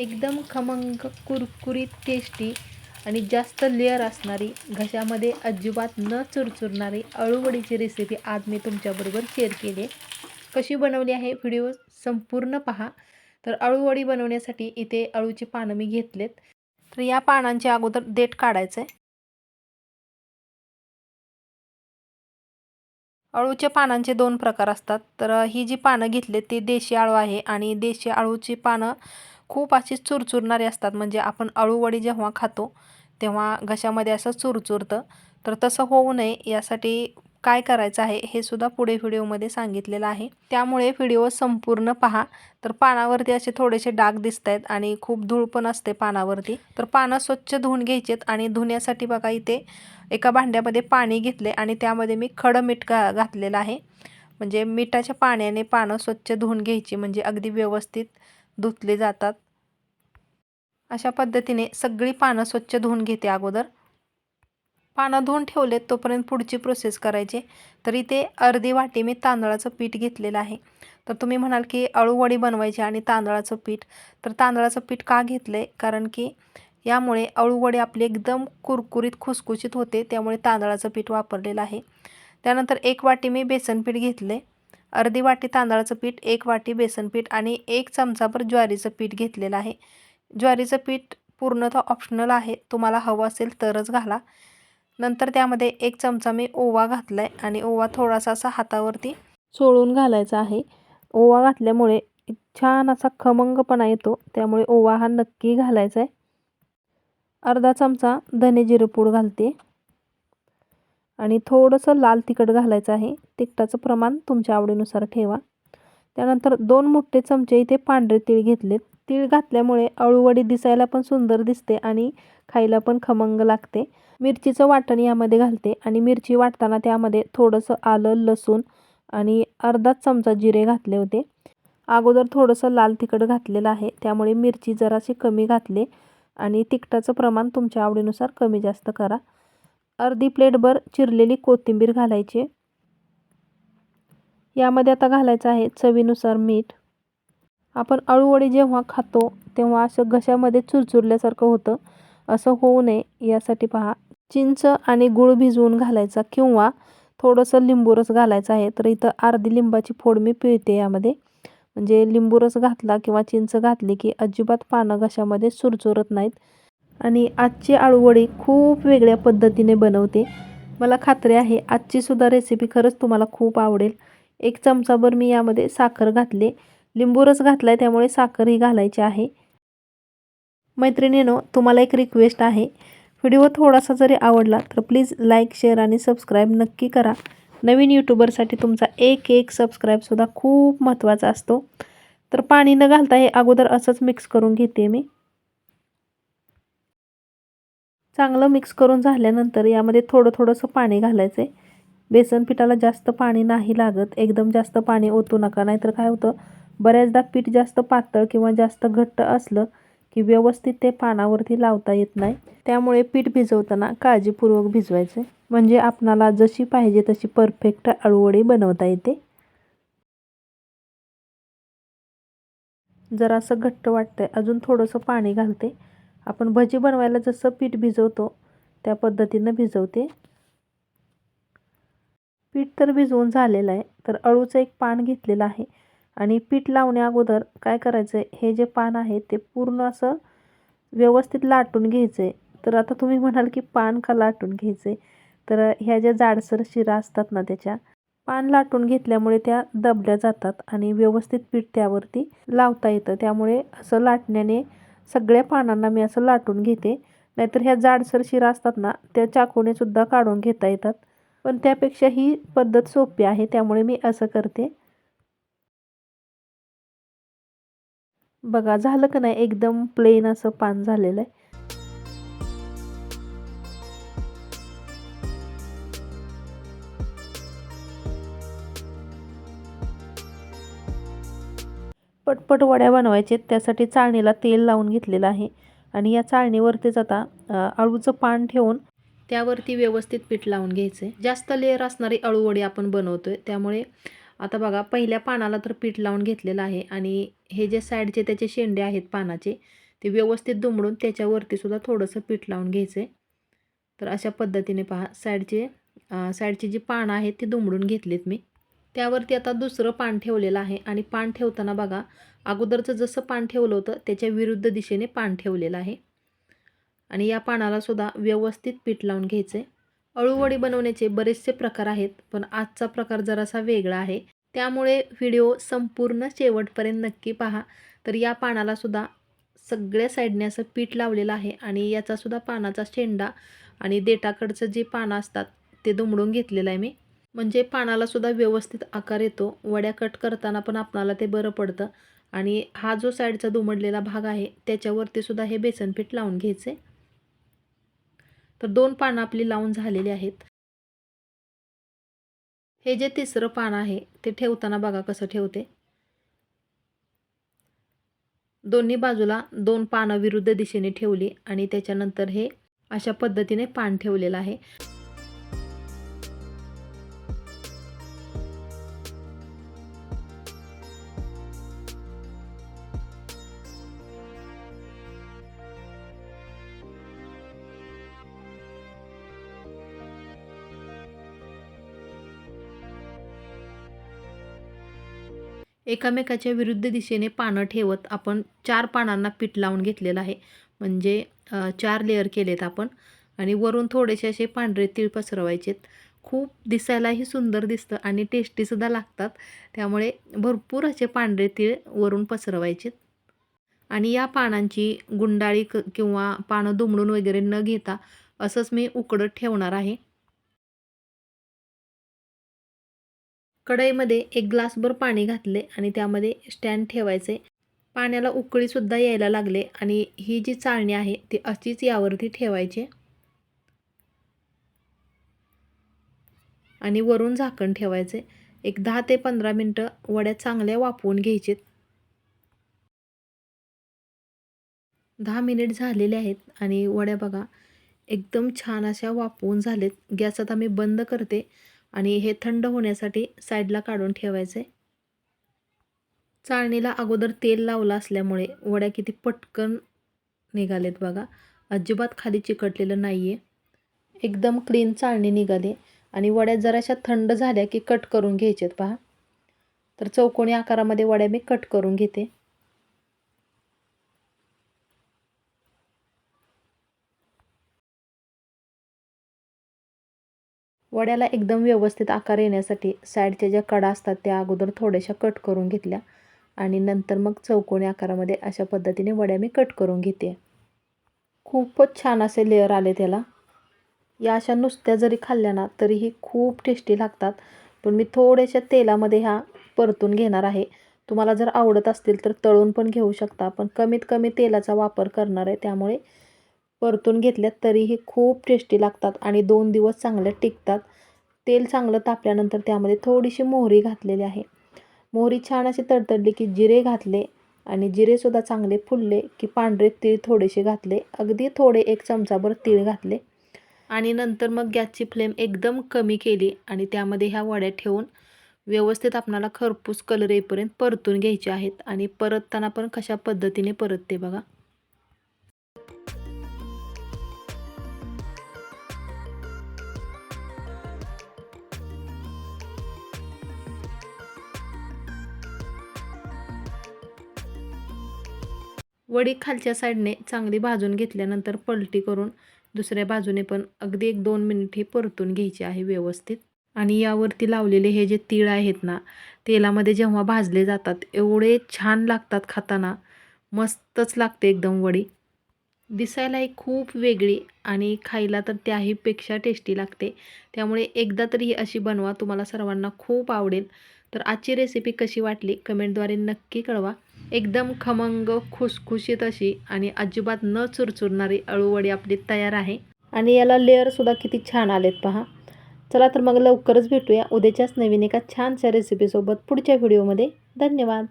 एकदम खमंग कुरकुरीत टेस्टी आणि जास्त लेअर असणारी घशामध्ये अजिबात न चुरचुरणारी अळूवडीची रेसिपी आज मी तुमच्याबरोबर शेअर केली आहे. कशी बनवली आहे व्हिडिओ संपूर्ण पहा. तर अळूवडी बनवण्यासाठी इथे अळूची पानं मी घेतलेत. तर या पानांचे अगोदर देठ काढायचं आहे अळूच्या पानांचे दोन प्रकार असतात. तर ही जी पानं घेतली ती देशी आळू आहे आणि देशी आळूची पानं खूप अशी चुरचुरणारी असतात. म्हणजे आपण अळूवडी जेव्हा खातो तेव्हा घशामध्ये असं चुरचुरतं. तर तसं होऊ नये. यासाठी काय करायचं आहे हे सुद्धा पुढे व्हिडिओमध्ये सांगितलेलं आहे. त्यामुळे व्हिडिओ संपूर्ण पहा. तर पानावरती असे थोडेसे डाग दिसत आहेत आणि खूप धूळ पण असते पानावरती. तर पानं स्वच्छ धुवून घ्यायचेत आणि धुण्यासाठी बघा इथे एका भांड्यामध्ये पाणी घेतले आणि त्यामध्ये मी खडं मीठ घा घातलेलं आहे. म्हणजे मिठाच्या पाण्याने पानं स्वच्छ धुवून घ्यायची. म्हणजे अगदी व्यवस्थित धुतले जातात. अशा पद्धतीने सगळी पानं स्वच्छ धुवून घेते अगोदर. पानं धुवून ठेवलेत तोपर्यंत पुढची प्रोसेस करायची. तर इथे अर्धी वाटी मी तांदळाचं पीठ घेतलेलं आहे. तर तुम्ही म्हणाल की अळूवडी बनवायची आणि तांदळाचं पीठ. तर तांदळाचं पीठ का घेतलं आहे कारण की यामुळे अळूवडी आपली एकदम कुरकुरीत खुसखुशीत होते. त्यामुळे तांदळाचं पीठ वापरलेलं आहे. त्यानंतर एक वाटी मी बेसन पीठ घेतले अर्धी वाटी तांदळाचं पीठ एक वाटी बेसन पीठ आणि एक चमचाभर ज्वारीचं पीठ घेतलेलं आहे. ज्वारीचं पीठ पूर्णतः ऑप्शनल आहे. तुम्हाला हवं असेल तरच घाला. नंतर त्यामध्ये एक चमचा मी ओवा घातला आहे आणि ओवा थोडासा असा हातावरती चोळून घालायचा आहे. ओवा घातल्यामुळे छान असा खमंगपणा येतो. त्यामुळे ओवा हा नक्की घालायचा आहे अर्धा चमचा धने जिरपूड घालते. आणि थोडंसं लाल तिखट घालायचं आहे. तिखटाचं प्रमाण तुमच्या आवडीनुसार ठेवा. त्यानंतर दोन मोठे चमचे इथे पांढरे तीळ घेतलेत. तीळ घातल्यामुळे अळूवडी दिसायला पण सुंदर दिसते आणि खायला पण खमंग लागते. मिरचीचं वाटण यामध्ये घालते आणि मिरची वाटताना त्यामध्ये थोडंसं आलं लसूण आणि अर्धाच चमचा जिरे घातले होते. अगोदर थोडंसं लाल तिखट घातलेलं आहे त्यामुळे मिरची जराशी कमी घातले आणि तिखटाचं प्रमाण तुमच्या आवडीनुसार कमी जास्त करा. अर्धी प्लेटभर चिरलेली कोथिंबीर घालायची. यामध्ये आता घालायचं आहे चवीनुसार मीठ आपण अळूवडी जेव्हा खातो तेव्हा असं घशामध्ये चुरचुरल्यासारखं होतं. असं होऊ नये यासाठी पहा. चिंच आणि गूळ भिजवून घालायचा किंवा थोडंसं लिंबूरस घालायचा आहे तर इथं अर्धी लिंबाची फोड मी पिळते यामध्ये. म्हणजे लिंबूरस घातला किंवा चिंच घातली की अजिबात पानं घशामध्ये चुरचुरत नाहीत. आणि आजची आळूवडी खूप वेगळ्या पद्धतीने बनवते. मला खात्री आहे आजचीसुद्धा रेसिपी खरंच तुम्हाला खूप आवडेल. एक चमचाभर मी यामध्ये साखर घातली. लिंबू रस घातला आहे त्यामुळे साखरही घालायची आहे. मैत्रिणीनो तुम्हाला एक रिक्वेस्ट आहे. व्हिडिओ थोडासा जरी आवडला तर प्लीज लाईक शेअर आणि सबस्क्राईब नक्की करा. नवीन यूट्यूबरसाठी तुमचा एक एक सबस्क्राईबसुद्धा खूप महत्त्वाचा असतो. तर पाणी न घालता हे अगोदर असंच मिक्स करून घेते मी. चांगलं मिक्स करून झाल्यानंतर यामध्ये थोडं थोडंसं पाणी घालायचं आहे बेसन पिठाला जास्त पाणी नाही लागत. एकदम जास्त पाणी ओतू नका. नाहीतर काय होतं? बऱ्याचदा पीठ जास्त पातळ किंवा जास्त घट्ट असलं की व्यवस्थित ते पानावरती लावता येत नाही. त्यामुळे पीठ भिजवताना काळजीपूर्वक भिजवायचे. म्हणजे आपणाला जशी पाहिजे तशी परफेक्ट अळूवडी बनवता येते. जरा असं घट्ट वाटतंय. अजून थोडंसं पाणी घालते. आपण भजी बनवायला जसं पीठ भिजवतो त्या पद्धतीनं भिजवते. पीठ तर भिजवून झालेलं आहे तर अळूचं एक पान घेतलेलं आहे. आणि पीठ लावण्या अगोदर काय करायचं आहे हे जे पान आहे ते पूर्ण असं व्यवस्थित लाटून घ्यायचं आहे तर आता तुम्ही म्हणाल की पान का लाटून घ्यायचं आहे तर ह्या ज्या जाडसर शिरा असतात ना त्याच्या पान लाटून घेतल्यामुळे त्या दबल्या जातात आणि व्यवस्थित पीठ त्यावरती लावता येतं. त्यामुळे असं लाटण्याने सगळ्या पानांना मी असं लाटून घेते. नाहीतर ह्या जाडसर शिरा असतात ना त्या चाकूने सुद्धा काढून घेता येतात. पण त्यापेक्षा ही पद्धत सोपी आहे त्यामुळे मी असं करते. बघा झालं का नाही? एकदम प्लेन असं पान झालेलं आहे. पटपट वड्या बनवायचे. त्यासाठी चाळणीला तेल लावून घेतलेलं आहे. आणि या चाळणीवरतीच आता अळूचं पान ठेवून त्यावरती व्यवस्थित पीठ लावून घ्यायचं आहे जास्त लेअर असणारी अळूवडी आपण बनवतोय. त्यामुळे आता बघा पहिल्या पानाला तर पीठ लावून घेतलेलं आहे आणि हे जे साईडचे त्याचे शेंडे आहेत पानाचे ते व्यवस्थित दुमडून त्याच्यावरतीसुद्धा थोडंसं पीठ लावून घ्यायचं आहे तर अशा पद्धतीने पहा साईडचे साईडची जी पानं आहेत ती दुमडून घेतलीत मी. त्यावरती आता दुसरं पान ठेवलेलं आहे आणि पान ठेवताना बघा अगोदरचं जसं पान ठेवलं होतं त्याच्या विरुद्ध दिशेने पान ठेवलेलं आहे. आणि या पानाला सुद्धा व्यवस्थित पीठ लावून घ्यायचं आहे अळूवडी बनवण्याचे बरेचसे प्रकार आहेत पण आजचा प्रकार जरासा वेगळा आहे. त्यामुळे व्हिडिओ संपूर्ण शेवटपर्यंत नक्की पहा. तर या पानाला सुद्धा सगळ्या साईडने असं पीठ लावलेलं आहे आणि याचासुद्धा पानाचा शेंडा आणि देठाकडचं जे पानं असतात ते दुमडून घेतलेलं आहे मी. म्हणजे पानालासुद्धा व्यवस्थित आकार येतो. वड्या कट करताना पण आपणाला ते बरं पडतं. आणि हा जो साईडचा दुमडलेला भाग आहे त्याच्यावरती सुद्धा हे बेसन पीठ लावून घ्यायचे. तर दोन पानं आपली लावून झालेली आहेत. हे जे तिसरं पान आहे ते ठेवताना बघा कसं ठेवते. दोन्ही बाजूला दोन पानं विरुद्ध दिशेने ठेवली आणि त्याच्यानंतर हे अशा पद्धतीने पान ठेवलेलं आहे. एकामेकाच्या विरुद्ध दिशेने पानं ठेवत आपण चार पानांना पीठ लावून घेतलेलं आहे. म्हणजे चार लेअर केलेत आपण. आणि वरून थोडेसे असे पांढरे तीळ पसरवायचेत. खूप दिसायलाही सुंदर दिसतं आणि टेस्टीसुद्धा लागतात. त्यामुळे भरपूर असे पांढरे तीळ वरून पसरवायचेत. आणि या पानांची गुंडाळी क किंवा पानं दुमडून वगैरे न घेता असंच मी उकडत ठेवणार आहे. कढईमध्ये एक ग्लासभर पाणी घातले आणि त्यामध्ये स्टँड ठेवायचे. पाण्याला उकळीसुद्धा यायला लागले आणि ही जी चाळणी आहे ती अशीच यावरती ठेवायची. आणि वरून झाकण ठेवायचे. एक दहा ते पंधरा मिनटं वड्या चांगल्या वाफवून घ्यायचेत. दहा मिनिट झालेले आहेत आणि वड्या बघा एकदम छान अशा वाफवून झालेत. गॅस आता मी बंद करते. आणि हे थंड होण्यासाठी साईडला काढून ठेवायचे. चाळणीला अगोदर तेल लावलं असल्यामुळे वड्या किती पटकन निघालेत बघा. अजिबात खाली चिकटलेलं नाही आहे एकदम क्लीन चाळणी निघाली आणि वड्या जराशा थंड झाल्या की कट करून घ्यायच्यात पहा. तर चौकोनी आकारामध्ये वड्या मी कट करून घेते. वड्याला एकदम व्यवस्थित आकार येण्यासाठी साईडच्या ज्या कडा असतात त्या अगोदर थोड्याशा कट करून घेतल्या आणि नंतर मग चौकोनी आकारामध्ये अशा पद्धतीने वड्या मी कट करून घेते. खूपच छान असे लेअर आले त्याला. या अशा नुसत्या जरी खाल्ल्या ना तरीही खूप टेस्टी लागतात. पण मी थोड्याशा तेलामध्ये ह्या परतून घेणार आहे. तुम्हाला जर आवडत असतील तर तळून पण घेऊ शकता पण कमीत कमी तेलाचा वापर करणार आहे त्यामुळे परतून घेतल्यात तरीही खूप टेस्टी लागतात आणि दोन दिवस चांगल्या टिकतात. तेल चांगलं तापल्यानंतर त्यामध्ये थोडीशी मोहरी घातलेली आहे. मोहरी छान अशी तडतडली की जिरे घातले आणि जिरेसुद्धा चांगले फुलले की पांढरे तीळ थोडेसे घातले. अगदी थोडे एक चमचाभर तीळ घातले. आणि नंतर मग गॅसची फ्लेम एकदम कमी केली आणि त्यामध्ये ह्या वड्या ठेवून व्यवस्थित आपणाला खरपूस कलर येईपर्यंत परतून घ्यायचे आहेत. आणि परतताना पण कशा पद्धतीने परतते बघा. वडी खालच्या साईडने चांगली भाजून घेतल्यानंतर पलटी करून दुसऱ्या बाजूने पण अगदी एक दोन मिनिट हे परतून घ्यायचे आहे व्यवस्थित. आणि यावरती लावलेले हे जे तीळ आहेत ना तेलामध्ये जेव्हा भाजले जातात एवढे छान लागतात खाताना. मस्तच लागते एकदम वडी. दिसायलाही खूप वेगळी आणि खायला तर त्याहीपेक्षा टेस्टी लागते. त्यामुळे एकदा तरी ही अशी बनवा तुम्हाला सर्वांना खूप आवडेल. तर आजची रेसिपी कशी वाटली? कमेंटद्वारे नक्की कळवा. एकदम खमंग खुसखुशीत अशी आणि अजिबात न चुरचुरणारी अळूवडी आपली तयार आहे. आणि याला लेअरसुद्धा किती छान आलेत पहा. चला तर मग लवकरच भेटूया उद्याच्याच नवीन एका छानशा रेसिपीसोबत पुढच्या व्हिडिओमध्ये धन्यवाद.